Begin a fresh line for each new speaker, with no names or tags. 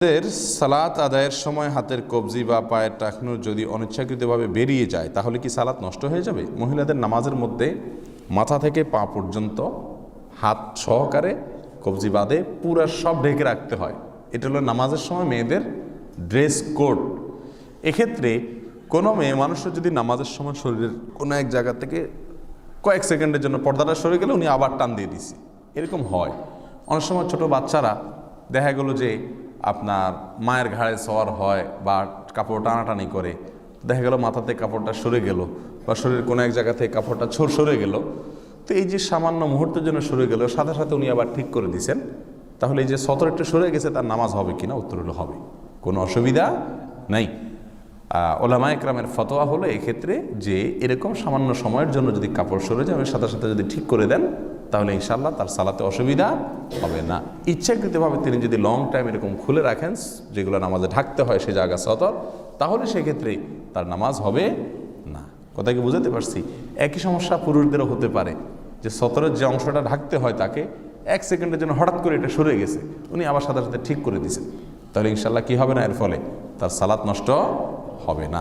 এর সালাত আদায়ের সময় হাতের কবজি বা পায়ের টাকনুর যদি অনিচ্ছাকৃতভাবে বেরিয়ে যায়, তাহলে কি সালাত নষ্ট হয়ে যাবে? মহিলাদের নামাজের মধ্যে মাথা থেকে পা পর্যন্ত হাত সহকারে কবজি বাদে পুরা সব ঢেকে রাখতে হয়। এটা হলো নামাজের সময় মেয়েদের ড্রেস কোড। এক্ষেত্রে কোনো মেয়ে মানুষের যদি নামাজের সময় শরীরের কোনো এক জায়গা থেকে কয়েক সেকেন্ডের জন্য পর্দাটা সরে গেলে উনি আবার টান দিয়ে দিছে। এরকম হয়। অনেক সময় ছোট বাচ্চারা দেখা গেলো যে আপনার মায়ের ঘাড়ে সওয়ার হয় বা কাপড় টানাটানি করে, দেখা গেল মাথাতে কাপড়টা সরে গেল বা শরীরের কোনো এক জায়গা থেকে কাপড়টা ছোর সরে গেল। তো এই যে সামান্য মুহূর্তের জন্য সরে গেল, সাথে সাথে উনি আবার ঠিক করে দিছেন। তাহলে এই যে সতর একটু সরে গেছে, তার নামাজ হবে কিনা? উত্তর হলো হবে। কোনো অসুবিধা নাই। ওলামা একরামের ফতোয়া হলো এক্ষেত্রে যে এরকম সামান্য সময়ের জন্য যদি কাপড় সরে যায়, সাথে সাথে যদি ঠিক করে দেন তাহলে ইনশাল্লাহ তার সালাতে অসুবিধা হবে না। ইচ্ছাকৃতভাবে তিনি যদি লং টাইম এরকম খুলে রাখেন, যেগুলো নামাজে ঢাকতে হয় সে জায়গা সতর, তাহলে সেক্ষেত্রে তার নামাজ হবে না। কথা কি বুঝাতে পারছি? একই সমস্যা পুরুষদেরও হতে পারে, যে সতরের যে অংশটা ঢাকতে হয় তাকে, এক সেকেন্ডের জন্য হঠাৎ করে এটা সরে গেছে, উনি আবার সাথে সাথে ঠিক করে দিয়েছেন। তাহলে ইনশাল্লাহ কি হবে না? এর ফলে তার সালাত নষ্ট হবে না।